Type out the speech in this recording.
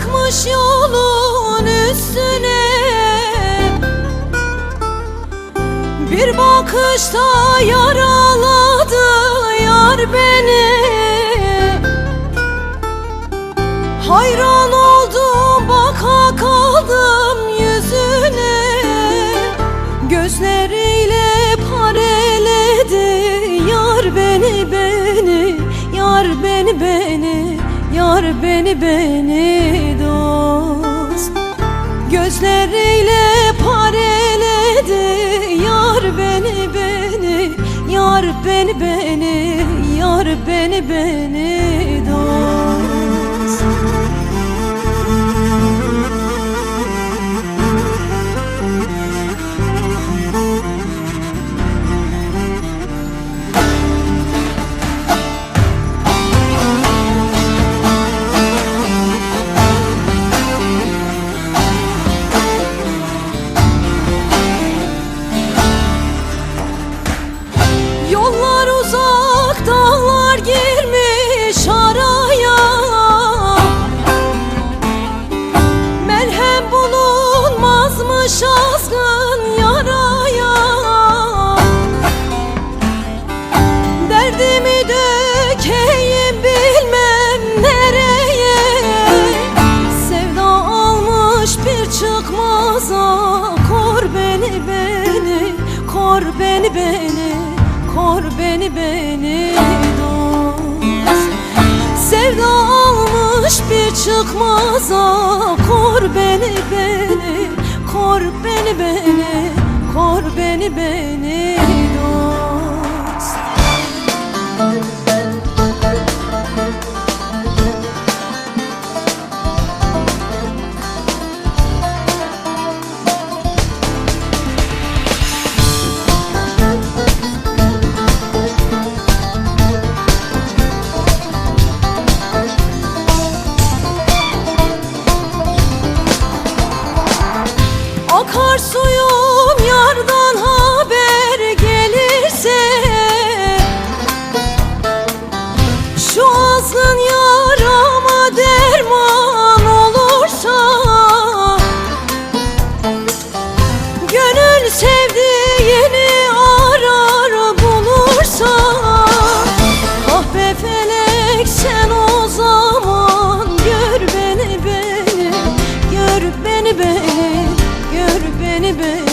Çıkmış yolun üstüne. Bir bakışta yaraladı yar beni. Hayran oldum baka kaldım yüzüne. Gözleriyle pareledi yar beni beni. Yar beni beni. Yar beni beni Gözleriyle pareledi. Yar beni beni Yar beni beni yar beni beni kor beni beni Kor beni beni dost. Sevda almış bir çıkmaza Kor beni beni, kor beni beni Kor beni beni beni be, gör beni be